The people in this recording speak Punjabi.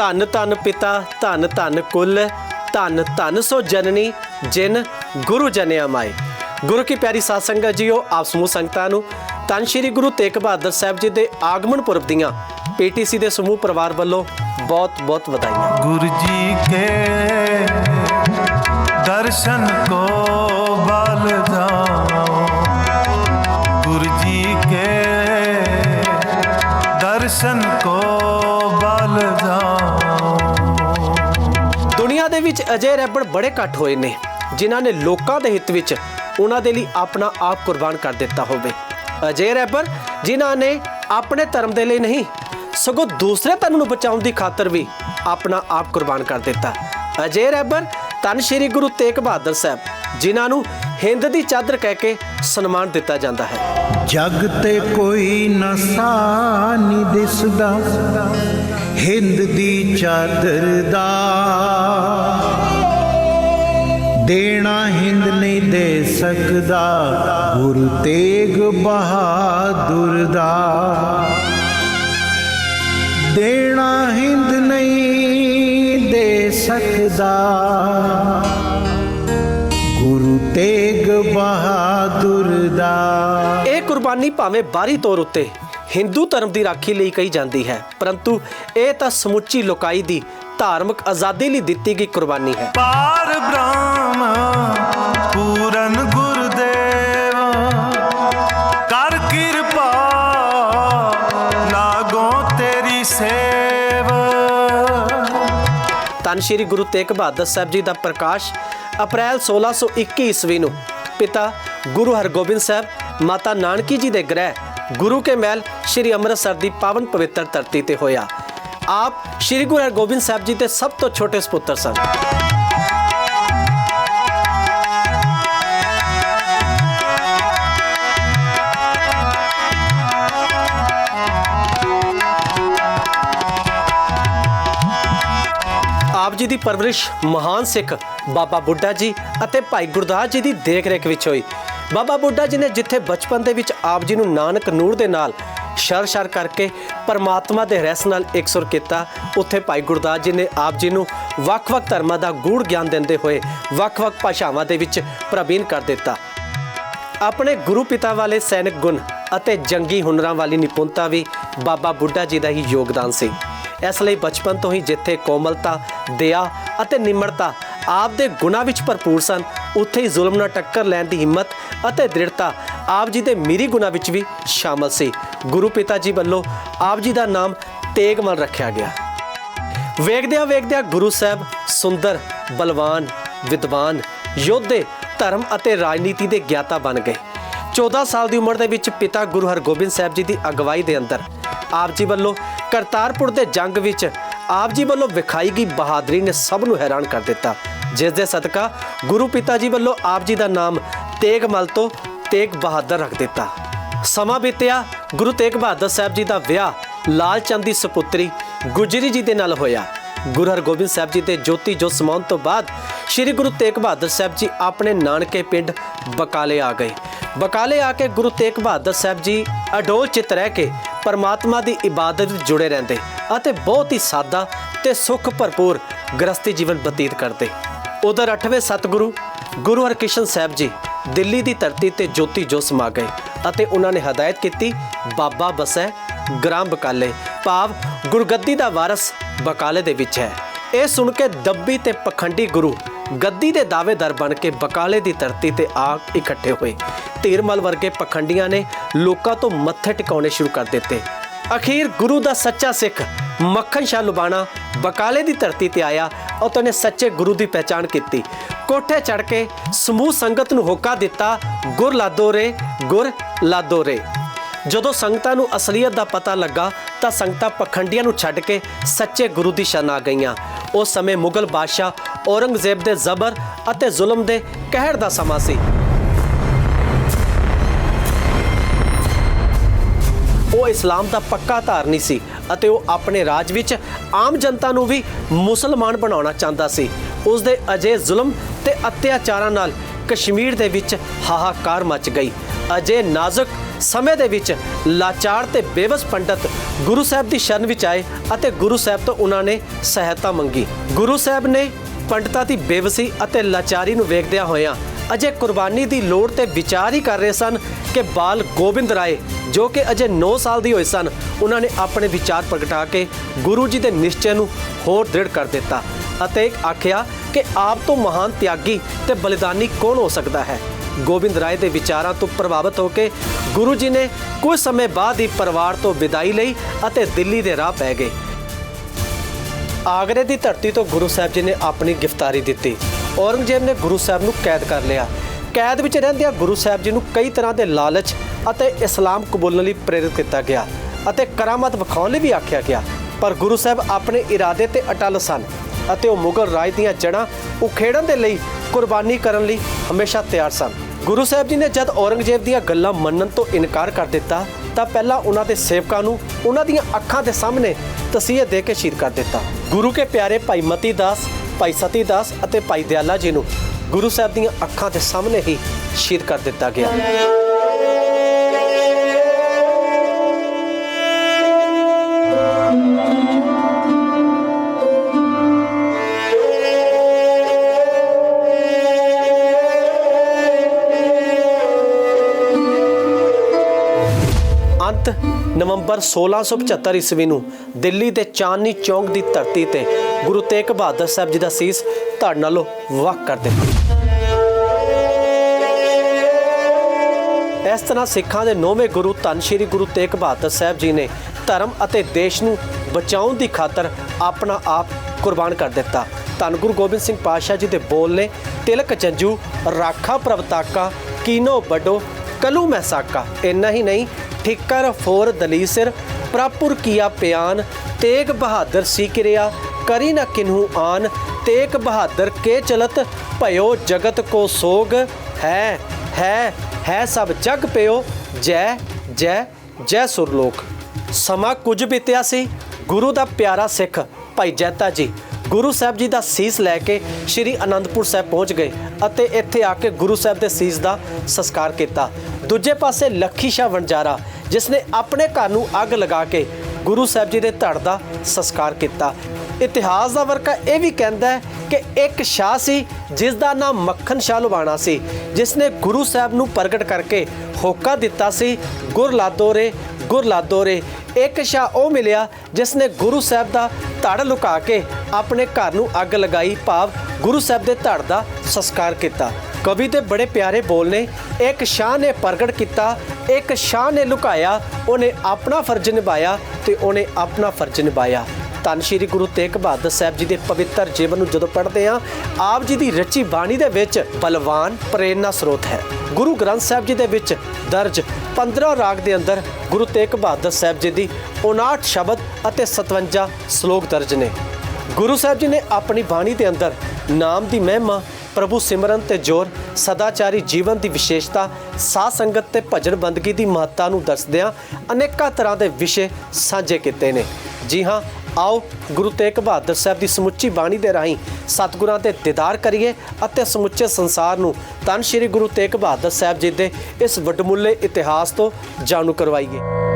ਧੰਨ ਧੰਨ ਪਿਤਾ, ਧੰਨ ਧੰਨ ਕੁੱਲ, ਧੰਨ ਧੰਨ ਸੋ ਜਨਨੀ, ਜਿਨ ਗੁਰੂ ਜਨਿਆ ਮਾਈ ਗੁਰੂ ਕੀ ਪਿਆਰੀ ਸਾਧ ਸੰਗਤ ਜੀਓ, ਆਪ ਸਮੂਹ ਸੰਗਤਾਂ ਨੂੰ ਤਨ ਸ਼੍ਰੀ ਗੁਰੂ ਤੇਗ ਬਹਾਦਰ ਸਾਹਿਬ ਜੀ ਦੇ ਆਗਮਨ ਪੁਰਬ ਦੀਆਂ ਪੀਟੀਸੀ ਦੇ ਸਮੂਹ ਪਰਿਵਾਰ ਵੱਲੋਂ ਬਹੁਤ ਬਹੁਤ ਵਧਾਈਆਂ। ਗੁਰੂ ਜੀ ਕੇ ਦਰਸ਼ਨ ਕੋ ਬਲ ਜਾਓ। ਗੁਰੂ ਜੀ ਕੇ ਦਰਸ਼ਨ ਕੋ ਵਿੱਚ ਅਜੇ ਰਹਿਬਰ ਬੜੇ ਘੱਟ ਹੋਏ ਨੇ, ਜਿਨ੍ਹਾਂ ਨੇ ਲੋਕਾਂ ਦੇ ਹਿੱਤ ਵਿੱਚ ਉਹਨਾਂ ਦੇ ਲਈ ਆਪਣਾ ਆਪ ਕੁਰਬਾਨ ਕਰ ਦਿੱਤਾ ਹੋਵੇ। ਅਜੇ ਰਹਿਬਰ ਜਿਨ੍ਹਾਂ ਨੇ ਆਪਣੇ ਧਰਮ ਦੇ ਲਈ ਨਹੀਂ, ਸਗੋਂ ਦੂਸਰੇ ਧਰਮ ਨੂੰ ਬਚਾਉਣ ਦੀ ਖਾਤਰ ਵੀ ਆਪਣਾ ਆਪ ਕੁਰਬਾਨ ਕਰ ਦਿੱਤਾ। ਅਜੇ ਰਹਿਬਰ ਧੰਨ ਸ਼੍ਰੀ ਗੁਰੂ ਤੇਗ ਬਹਾਦਰ ਸਾਹਿਬ, ਜਿਨ੍ਹਾਂ ਨੂੰ ਹਿੰਦ ਦੀ ਚਾਦਰ ਕਹਿ ਕੇ ਸਨਮਾਨ ਦਿੱਤਾ ਜਾਂਦਾ ਹੈ। ਜਗ ਤੇ ਕੋਈ ਨਸਾ ਨੀ ਦਿਸਦਾ, ਹਿੰਦ ਦੀ ਚਾਦਰ ਦਾ। ਦੇਣਾ ਹਿੰਦ ਨਹੀਂ ਦੇ ਸਕਦਾ, ਗੁਰੂ ਤੇਗ ਬਹਾਦਰ ਦਾ। ਦੇਣਾ ਹਿੰਦ ਨਹੀਂ ਦੇ ਸਕਦਾ, ਗੁਰੂ ਤੇਗ ਬਹਾਦਰ ਦਾ। ਇਹ ਕੁਰਬਾਨੀ ਭਾਵੇਂ ਬਾਹਰੀ ਤੌਰ ਉੱਤੇ ਹਿੰਦੂ ਧਰਮ ਦੀ ਰਾਖੀ ਲਈ ਕਹੀ ਜਾਂਦੀ ਹੈ, ਪਰੰਤੂ ਇਹ ਤਾਂ ਸਮੁੱਚੀ ਲੋਕਾਈ ਦੀ ਧਾਰਮਿਕ ਆਜ਼ਾਦੀ ਲਈ ਦਿੱਤੀ ਗਈ ਕੁਰਬਾਨੀ ਹੈ। ਪਾਰ ਬ੍ਰਹਮ ਪੂਰਨ ਗੁਰਦੇਵ ਕਰ ਕਿਰਪਾ ਲਾਗੋ ਤੇਰੀ ਸੇਵ। ਤਨ ਸ਼੍ਰੀ ਗੁਰੂ ਤੇਗ ਬਹਾਦਰ ਸਾਹਿਬ ਜੀ ਦਾ ਪ੍ਰਕਾਸ਼ ਅਪ੍ਰੈਲ 1621 ਈਸਵੀ ਨੂੰ ਪਿਤਾ ਗੁਰੂ ਹਰਗੋਬਿੰਦ ਸਾਹਿਬ ਮਾਤਾ ਨਾਨਕੀ ਜੀ ਦੇ ਗ੍ਰਹਿ ਗੁਰੂ ਕੇ ਮਹਿਲ ਸ਼੍ਰੀ ਅੰਮ੍ਰਿਤਸਰ ਦੀ ਪਾਵਨ ਪਵਿੱਤਰ ਧਰਤੀ ਤੇ ਹੋਇਆ। ਆਪ ਸ਼੍ਰੀ ਗੁਰੂ ਹਰਗੋਬਿੰਦ ਸਾਹਿਬ ਜੀ ਦੇ ਸਭ ਤੋਂ ਛੋਟੇ ਸੁਪੁੱਤਰ ਸਨ। ਆਪ ਜੀ ਦੀ ਪਰਵਰਿਸ਼ ਮਹਾਨ ਸਿੱਖ ਬਾਬਾ ਬੁੱਢਾ ਜੀ ਅਤੇ ਭਾਈ ਗੁਰਦਾਸ ਜੀ ਦੀ ਦੇਖ-ਰੇਖ ਵਿੱਚ ਹੋਈ। ਬਾਬਾ ਬੁੱਢਾ ਜੀ ਨੇ ਜਿੱਥੇ ਬਚਪਨ ਦੇ ਵਿੱਚ ਆਪ ਜੀ ਨੂੰ ਨਾਨਕ ਨੂਰ ਦੇ ਨਾਲ ਸ਼ਰ-ਸ਼ਰ ਕਰਕੇ ਪਰਮਾਤਮਾ ਦੇ ਰਹਿਸ ਨਾਲ ਇਕਸੁਰ ਕੀਤਾ। ਉੱਥੇ ਭਾਈ ਗੁਰਦਾਸ ਜੀ ਨੇ ਆਪ ਜੀ ਨੂੰ ਵੱਖ-ਵੱਖ ਧਰਮਾਂ ਦਾ ਗੂੜ ਗਿਆਨ ਦਿੰਦੇ ਹੋਏ ਵੱਖ-ਵੱਖ ਭਾਸ਼ਾਵਾਂ ਦੇ ਵਿੱਚ ਪ੍ਰਵੀਨ ਕਰ ਦਿੱਤਾ। ਆਪਣੇ ਗੁਰੂ ਪਿਤਾ ਵਾਲੇ ਸੈਨਿਕ ਗੁਣ ਅਤੇ ਜੰਗੀ ਹੁਨਰਾਂ ਵਾਲੀ ਨਿਪੁੰਨਤਾ ਵੀ ਬਾਬਾ ਬੁੱਢਾ ਜੀ ਦਾ ਹੀ ਯੋਗਦਾਨ ਸੀ। ਇਸ ਲਈ ਬਚਪਨ ਤੋਂ ਹੀ ਜਿੱਥੇ ਕੋਮਲਤਾ, ਦਇਆ ਅਤੇ ਨਿਮਰਤਾ ਆਪ ਦੇ ਗੁਣਾਂ ਵਿੱਚ ਭਰਪੂਰ ਸਨ, ਉੱਥੇ ਹੀ ਜ਼ੁਲਮ ਨਾਲ ਟੱਕਰ ਲੈਣ ਦੀ ਹਿੰਮਤ ਅਤੇ ਦ੍ਰਿੜਤਾ ਆਪ ਜੀ ਦੇ ਮੀਰੀ ਗੁਣਾਂ ਵਿੱਚ ਵੀ ਸ਼ਾਮਲ ਸੀ। ਗੁਰੂ ਪਿਤਾ ਜੀ ਵੱਲੋਂ ਆਪ ਜੀ ਦਾ ਨਾਮ ਤੇਗਮਲ ਰੱਖਿਆ ਗਿਆ। ਵੇਖਦਿਆਂ ਵੇਖਦਿਆਂ ਗੁਰੂ ਸਾਹਿਬ ਸੁੰਦਰ, ਬਲਵਾਨ, ਵਿਦਵਾਨ, ਯੋਧੇ, ਧਰਮ ਅਤੇ ਰਾਜਨੀਤੀ ਦੇ ਗਿਆਤਾ ਬਣ ਗਏ। 14 ਸਾਲ ਦੀ ਉਮਰ ਦੇ ਵਿੱਚ ਪਿਤਾ ਗੁਰੂ ਹਰਗੋਬਿੰਦ ਸਾਹਿਬ ਜੀ ਦੀ ਅਗਵਾਈ ਦੇ ਅੰਦਰ ਆਪ ਜੀ ਵੱਲੋਂ ਕਰਤਾਰਪੁਰ ਦੇ ਜੰਗ ਵਿੱਚ ਆਪ ਜੀ ਵੱਲੋਂ ਵਿਖਾਈ ਗਈ ਬਹਾਦਰੀ ਨੇ ਸਭ ਨੂੰ ਹੈਰਾਨ ਕਰ ਦਿੱਤਾ। ਜਿਸ ਦੇ ਸਦਕਾ ਗੁਰੂ ਪਿਤਾ ਜੀ ਵੱਲੋਂ ਆਪ ਜੀ ਦਾ ਨਾਮ ਤੇਗਮਲ ਤੋਂ ਤੇਗ ਬਹਾਦਰ ਰੱਖ ਦਿੱਤਾ। ਸਮਾਂ ਬੀਤਿਆ, ਗੁਰੂ ਤੇਗ ਬਹਾਦਰ ਸਾਹਿਬ ਜੀ ਦਾ ਵਿਆਹ ਲਾਲਚੰਦ ਦੀ ਸੁਪੁੱਤਰੀ ਗੁਜਰੀ ਜੀ ਦੇ ਨਾਲ ਹੋਇਆ। ਗੁਰੂ ਹਰਗੋਬਿੰਦ ਸਾਹਿਬ ਜੀ ਦੇ ਜੋਤੀ ਜੋ ਸਮਾਉਣ ਤੋਂ ਬਾਅਦ ਸ੍ਰੀ ਗੁਰੂ ਤੇਗ ਬਹਾਦਰ ਸਾਹਿਬ ਜੀ ਆਪਣੇ ਨਾਨਕੇ ਪਿੰਡ ਬਕਾਲੇ ਆ ਗਏ। ਬਕਾਲੇ ਆ ਕੇ ਗੁਰੂ ਤੇਗ ਬਹਾਦਰ ਸਾਹਿਬ ਜੀ ਅਡੋਲ ਚਿੱਤ ਰਹਿ ਕੇ ਪਰਮਾਤਮਾ ਦੀ ਇਬਾਦਤ ਵਿੱਚ ਜੁੜੇ ਰਹਿੰਦੇ ਅਤੇ ਬਹੁਤ ਹੀ ਸਾਦਾ ਤੇ ਸੁੱਖ ਭਰਪੂਰ ਗ੍ਰਸਤੀ ਜੀਵਨ ਬਤੀਤ ਕਰਦੇ। ਉਧਰ 8ਵੇਂ ਸਤਿਗੁਰੂ ਗੁਰੂ ਹਰਕ੍ਰਿਸ਼ਨ ਸਾਹਿਬ ਜੀ ਦਿੱਲੀ ਦੀ ਧਰਤੀ ਤੇ ਜੋਤੀ ਜੋ ਸਮਾ ਗਏ ਅਤੇ ਉਹਨਾਂ ਨੇ ਹਦਾਇਤ ਕੀਤੀ, ਬਾਬਾ ਬਸੈ ਗ੍ਰਾਮ ਬਕਾਲੇ, ਭਾਵ ਗੁਰਗੱਦੀ ਦਾ ਵਾਰਸ ਬਕਾਲੇ ਦੇ ਵਿੱਚ ਹੈ। ਇਹ ਸੁਣ ਕੇ ਦੱਬੀ ਤੇ ਪਖੰਡੀ ਗੁਰੂ ਗੱਦੀ ਦੇ ਦਾਅਵੇਦਾਰ ਬਣ ਕੇ ਬਕਾਲੇ ਦੀ ਧਰਤੀ ਤੇ ਆ ਇਕੱਠੇ ਹੋਏ। ਧੀਰਮਲ ਵਰਗੇ ਪਖੰਡੀਆਂ ਨੇ ਲੋਕਾਂ ਤੋਂ ਮੱਥੇ ਟਿਕਾਉਣੇ ਸ਼ੁਰੂ ਕਰ ਦਿੱਤੇ। ਅਖੀਰ ਗੁਰੂ ਦਾ ਸੱਚਾ ਸਿੱਖ ਮੱਖਣ ਸ਼ਾਹ ਲੁਬਾਣਾ ਬਕਾਲੇ ਦੀ ਧਰਤੀ ਤੇ ਆਇਆ ਅਤੇ ਉਹਨੇ ਸੱਚੇ ਗੁਰੂ ਦੀ ਪਹਿਚਾਣ ਕੀਤੀ। ਕੋਠੇ ਚੜ ਕੇ ਸਮੂਹ ਸੰਗਤ ਨੂੰ ਹੋਕਾ ਦਿੱਤਾ ਗੁਰ ਲਾਦੋ ਰੇ, ਗੁਰ ਲਾਦੋ ਰੇ। ਜਦੋਂ ਸੰਗਤਾਂ ਨੂੰ ਅਸਲੀਅਤ ਦਾ ਪਤਾ ਲੱਗਾ ਤਾਂ ਸੰਗਤਾਂ ਪਖੰਡੀਆਂ ਨੂੰ ਛੱਡ ਕੇ ਸੱਚੇ ਗੁਰੂ ਦੀ ਸ਼ਰਨ ਆ ਗਈਆਂ। ਉਸ ਸਮੇਂ ਮੁਗਲ ਬਾਦਸ਼ਾਹ ਔਰੰਗਜ਼ੇਬ ਦੇ ਜ਼ਬਰ ਅਤੇ ਜ਼ੁਲਮ ਦੇ ਕਹਿਰ ਦਾ ਸਮਾਂ ਸੀ। ਉਹ ਇਸਲਾਮ ਦਾ ਪੱਕਾ ਧਾਰਨੀ ਸੀ ਅਤੇ ਉਹ ਆਪਣੇ ਰਾਜ ਵਿੱਚ ਆਮ ਜਨਤਾ ਨੂੰ ਵੀ ਮੁਸਲਮਾਨ ਬਣਾਉਣਾ ਚਾਹੁੰਦਾ ਸੀ। ਉਸ ਦੇ ਅਜੇ ਜ਼ੁਲਮ ਤੇ ਅਤਿਆਚਾਰਾਂ ਨਾਲ ਕਸ਼ਮੀਰ ਦੇ ਵਿੱਚ ਹਾਹਾਕਾਰ ਮਚ ਗਈ। ਅਜੇ ਨਾਜ਼ੁਕ ਸਮੇਂ ਦੇ ਵਿੱਚ ਲਾਚਾਰ ਤੇ ਬੇਵਸ ਪੰਡਤ ਗੁਰੂ ਸਾਹਿਬ ਦੀ ਸ਼ਰਨ ਵਿੱਚ ਆਏ ਅਤੇ ਗੁਰੂ ਸਾਹਿਬ ਤੋਂ ਉਹਨਾਂ ਨੇ ਸਹਾਇਤਾ ਮੰਗੀ। ਗੁਰੂ ਸਾਹਿਬ ਨੇ ਪੰਡਤਾਂ ਦੀ ਬੇਵਸੀ ਅਤੇ ਲਾਚਾਰੀ ਨੂੰ ਵੇਖਦਿਆਂ ਹੋਇਆਂ ਅਜੇ ਕੁਰਬਾਨੀ ਦੀ ਲੋੜ ਤੇ ਵਿਚਾਰ ਹੀ ਕਰ ਰਹੇ ਸਨ ਕਿ ਬਾਲ ਗੋਬਿੰਦ ਰਾਏ, ਜੋ ਕਿ ਅਜੇ 9 ਸਾਲ ਦੀ ਹੋਏ ਸਨ, ਉਹਨਾਂ ਨੇ ਆਪਣੇ ਵਿਚਾਰ ਪ੍ਰਗਟਾ ਕੇ ਗੁਰੂ ਜੀ ਦੇ ਨਿਸ਼ਚੈ ਨੂੰ ਹੋਰ ਦ੍ਰਿੜ ਕਰ ਦਿੱਤਾ। ਅਤੇ ਆਖਿਆ ਕਿ ਆਪ ਤੋਂ ਮਹਾਨ ਤਿਆਗੀ ਤੇ ਬਲੀਦਾਨੀ ਕੌਣ ਹੋ ਸਕਦਾ ਹੈ? ਗੋਬਿੰਦ ਰਾਏ ਦੇ ਵਿਚਾਰਾਂ ਤੋਂ ਪ੍ਰਭਾਵਿਤ ਹੋ ਕੇ ਗੁਰੂ ਜੀ ਨੇ ਕੁਝ ਸਮੇਂ ਬਾਅਦ ਹੀ ਪਰਿਵਾਰ ਤੋਂ ਵਿਦਾਈ ਲਈ ਅਤੇ ਦਿੱਲੀ ਦੇ ਰਾਹ ਪੈ ਗਏ। ਆਗਰੇ ਦੀ ਧਰਤੀ ਤੋਂ ਗੁਰੂ ਸਾਹਿਬ ਜੀ ਨੇ ਆਪਣੀ ਗ੍ਰਿਫਤਾਰੀ ਦਿੱਤੀ। ਔਰੰਗਜ਼ੇਬ ਨੇ ਗੁਰੂ ਸਾਹਿਬ ਨੂੰ ਕੈਦ ਕਰ ਲਿਆ। ਕੈਦ ਵਿੱਚ ਰਹਿੰਦਿਆਂ ਗੁਰੂ ਸਾਹਿਬ ਜੀ ਨੂੰ ਕਈ ਤਰ੍ਹਾਂ ਦੇ ਲਾਲਚ ਅਤੇ ਇਸਲਾਮ ਕਬੂਲਣ ਲਈ ਪ੍ਰੇਰਿਤ ਕੀਤਾ ਗਿਆ ਅਤੇ ਕਰਾਮਤ ਵਿਖਾਉਣ ਲਈ ਵੀ ਆਖਿਆ ਗਿਆ। ਪਰ ਗੁਰੂ ਸਾਹਿਬ ਆਪਣੇ ਇਰਾਦੇ ਤੇ ਅਟਲ ਸਨ। ਅਤੇ ਉਹ ਮੁਗਲ ਰਾਜ ਦੀਆਂ ਜੜ੍ਹਾਂ ਉਖੇੜਨ ਦੇ ਲਈ ਕੁਰਬਾਨੀ ਕਰਨ ਲਈ ਹਮੇਸ਼ਾ ਤਿਆਰ ਸਨ। ਗੁਰੂ ਸਾਹਿਬ ਜੀ ਨੇ ਜਦ ਔਰੰਗਜ਼ੇਬ ਦੀਆਂ ਗੱਲਾਂ ਮੰਨਣ ਤੋਂ ਇਨਕਾਰ ਕਰ ਦਿੱਤਾ, ਤਾਂ ਪਹਿਲਾਂ ਉਹਨਾਂ ਦੇ ਸੇਵਕਾਂ ਨੂੰ ਉਹਨਾਂ ਦੀਆਂ ਅੱਖਾਂ ਦੇ ਸਾਹਮਣੇ ਤਸੀਹੇ ਦੇ ਕੇ ਸ਼ਹੀਦ ਕਰ ਦਿੱਤਾ। ਗੁਰੂ ਕੇ ਪਿਆਰੇ ਭਾਈ ਮਤੀ ਦਾਸ, ਭਾਈ ਸਤੀ ਦਾਸ ਅਤੇ ਭਾਈ ਦਿਆਲਾ ਜੀ ਨੂੰ ਗੁਰੂ ਸਾਹਿਬ ਦੀਆਂ ਅੱਖਾਂ ਦੇ ਸਾਹਮਣੇ ਹੀ ਸ਼ਹੀਦ ਕਰ ਦਿੱਤਾ ਗਿਆ। ਅੰਤ ਨਵੰਬਰ 1675 ਈਸਵੀ ਨੂੰ ਦਿੱਲੀ ਦੇ ਚਾਂਦਨੀ ਚੌਂਕ ਦੀ ਧਰਤੀ ਤੇ ਗੁਰੂ ਤੇਗ ਬਹਾਦਰ ਸਾਹਿਬ ਜੀ ਦਾ ਸੀਸ ਧੜ ਨਾਲੋਂ ਵੱਖ ਕਰ ਦਿੱਤਾ। ਇਸ ਤਰ੍ਹਾਂ ਸਿੱਖਾਂ ਦੇ ਨੌਵੇਂ ਗੁਰੂ ਧੰਨ ਸ਼੍ਰੀ ਗੁਰੂ ਤੇਗ ਬਹਾਦਰ ਸਾਹਿਬ ਜੀ ਨੇ ਧਰਮ ਅਤੇ ਦੇਸ਼ ਨੂੰ ਬਚਾਉਣ ਦੀ ਖਾਤਰ ਆਪਣਾ ਆਪ ਕੁਰਬਾਨ ਕਰ ਦਿੱਤਾ। ਧੰਨ ਗੁਰੂ ਗੋਬਿੰਦ ਸਿੰਘ ਪਾਤਸ਼ਾਹ ਜੀ ਦੇ ਬੋਲ ਨੇ ਤਿਲਕ ਜੰਜੂ, ਰਾਖਾ ਪ੍ਰਵਤਾਕਾ, ਕੀਨੋ ਵੱਡੋ, ਕਲੂ ਮਹਿਸਾਕਾ, ਇੰਨਾ ਹੀ ਨਹੀਂ ਠਿੱਕਰ ਫੋਰ ਦਲੀਸਰ, ਪ੍ਰਾਪੁਰ ਕੀਆ ਪਿਆਨ, ਤੇਗ ਬਹਾਦਰ ਸੀ ਕਿਰਿਆ ਕਰੀ ਨਾ ਕਿਨਹੂ ਆਨ, ਤੇਗ ਬਹਾਦਰ ਕੇ ਚਲਤ, ਭਇਓ ਜਗਤ ਕੋ ਸੋਗ, ਹੈ ਹੈ ਹੈ ਸਭ ਜਗ ਪਿਓ ਜੈ ਜੈ ਜੈ ਸੁਰਲੋਕ। ਸਮਾਂ ਕੁਝ ਬੀਤਿਆ ਸੀ, ਗੁਰੂ ਦਾ ਪਿਆਰਾ ਸਿੱਖ, ਭਾਈ ਜੈਤਾ ਜੀ ਗੁਰੂ ਸਾਹਿਬ ਜੀ ਦਾ ਸੀਸ ਲੈ ਕੇ ਸ੍ਰੀ ਅਨੰਦਪੁਰ ਸਾਹਿਬ ਪਹੁੰਚ ਗਏ ਅਤੇ ਇੱਥੇ ਆ ਕੇ ਗੁਰੂ ਸਾਹਿਬ ਦੇ ਸੀਸ ਦਾ ਸੰਸਕਾਰ ਕੀਤਾ। ਦੂਜੇ ਪਾਸੇ ਲੱਖੀ ਸ਼ਾਹ ਵਣਜਾਰਾ, ਜਿਸ ਨੇ ਆਪਣੇ ਘਰ ਨੂੰ ਅੱਗ ਲਗਾ ਕੇ ਗੁਰੂ ਸਾਹਿਬ ਜੀ ਦੇ ਧੜ ਦਾ ਸੰਸਕਾਰ ਕੀਤਾ। ਇਤਿਹਾਸ ਦਾ ਵਰਕਾ ਇਹ ਵੀ ਕਹਿੰਦਾ ਹੈ ਕਿ ਇੱਕ ਸ਼ਾਹ ਸੀ, ਜਿਸ ਦਾ ਨਾਮ ਮੱਖਣ ਸ਼ਾਹ ਲੁਬਾਣਾ ਸੀ, ਜਿਸ ਨੇ ਗੁਰੂ ਸਾਹਿਬ ਨੂੰ ਪ੍ਰਗਟ ਕਰਕੇ ਹੋਕਾ ਦਿੱਤਾ ਸੀ ਗੁਰਲਾਦੋ ਰੇ ਗੁਰਲਾਦੋ ਰੇ ਇੱਕ ਸ਼ਾਹ ਉਹ ਮਿਲਿਆ ਜਿਸ ਨੇ ਗੁਰੂ ਸਾਹਿਬ ਦਾ ਧੜ ਲੁਕਾ ਕੇ ਆਪਣੇ ਘਰ ਨੂੰ ਅੱਗ ਲਗਾਈ, ਭਾਵ ਗੁਰੂ ਸਾਹਿਬ ਦੇ ਧੜ ਦਾ ਸੰਸਕਾਰ ਕੀਤਾ। ਕਵੀ ਦੇ ਬੜੇ ਪਿਆਰੇ ਬੋਲ ਨੇ, ਇੱਕ ਸ਼ਾਹ ਨੇ ਪ੍ਰਗਟ ਕੀਤਾ, ਇੱਕ ਸ਼ਾਹ ਨੇ ਲੁਕਾਇਆ, ਉਹਨੇ ਆਪਣਾ ਫਰਜ਼ ਨਿਭਾਇਆ ਤੇ ਉਹਨੇ ਆਪਣਾ ਫਰਜ਼ ਨਿਭਾਇਆ। ਧੰਨ ਸ਼੍ਰੀ ਗੁਰੂ ਤੇਗ ਬਹਾਦਰ ਸਾਹਿਬ ਜੀ ਦੇ ਪਵਿੱਤਰ ਜੀਵਨ ਨੂੰ ਜਦੋਂ ਪੜ੍ਹਦੇ ਹਾਂ, ਆਪ ਜੀ ਦੀ ਰਚੀ ਬਾਣੀ ਦੇ ਵਿੱਚ ਬਲਵਾਨ ਪ੍ਰੇਰਨਾ ਸਰੋਤ ਹੈ। ਗੁਰੂ ਗ੍ਰੰਥ ਸਾਹਿਬ ਜੀ ਦੇ ਵਿੱਚ ਦਰਜ 15 ਰਾਗ ਦੇ ਅੰਦਰ ਗੁਰੂ ਤੇਗ ਬਹਾਦਰ ਸਾਹਿਬ ਜੀ ਦੀ 59 ਸ਼ਬਦ ਅਤੇ 57 ਸ਼ਲੋਕ ਦਰਜ ਨੇ। ਗੁਰੂ ਸਾਹਿਬ ਜੀ ਨੇ ਆਪਣੀ ਬਾਣੀ ਦੇ ਅੰਦਰ ਨਾਮ ਦੀ ਮਹਿਮਾ, ਪ੍ਰਭੂ ਸਿਮਰਨ ਤੇ ਜੋਰ, ਸਦਾਚਾਰੀ ਜੀਵਨ ਦੀ ਵਿਸ਼ੇਸ਼ਤਾ, ਸਾਧ ਸੰਗਤ ਤੇ ਭਜਨ ਬੰਦਗੀ ਦੀ ਮਹੱਤਤਾ ਨੂੰ ਦੱਸਦਿਆਂ ਅਨੇਕਾਂ ਤਰ੍ਹਾਂ ਦੇ ਵਿਸ਼ੇ ਸਾਂਝੇ ਕੀਤੇ ਨੇ। ਜੀ ਹਾਂ ਆਓ ਗੁਰੂ ਤੇਗ ਬਹਾਦਰ ਸਾਹਿਬ ਦੀ ਸਮੁੱਚੀ ਬਾਣੀ ਦੇ ਰਾਹੀਂ ਸਤਿਗੁਰਾਂ ਦੇ ਦੀਦਾਰ ਕਰੀਏ ਅਤੇ ਸਮੁੱਚੇ ਸੰਸਾਰ ਨੂੰ ਤਨ ਸ਼੍ਰੀ ਗੁਰੂ ਤੇਗ ਬਹਾਦਰ ਸਾਹਿਬ ਜੀ ਦੇ ਇਸ ਵੱਡਮੁੱਲੇ ਇਤਿਹਾਸ ਤੋਂ ਜਾਣੂ ਕਰਵਾਈਏ।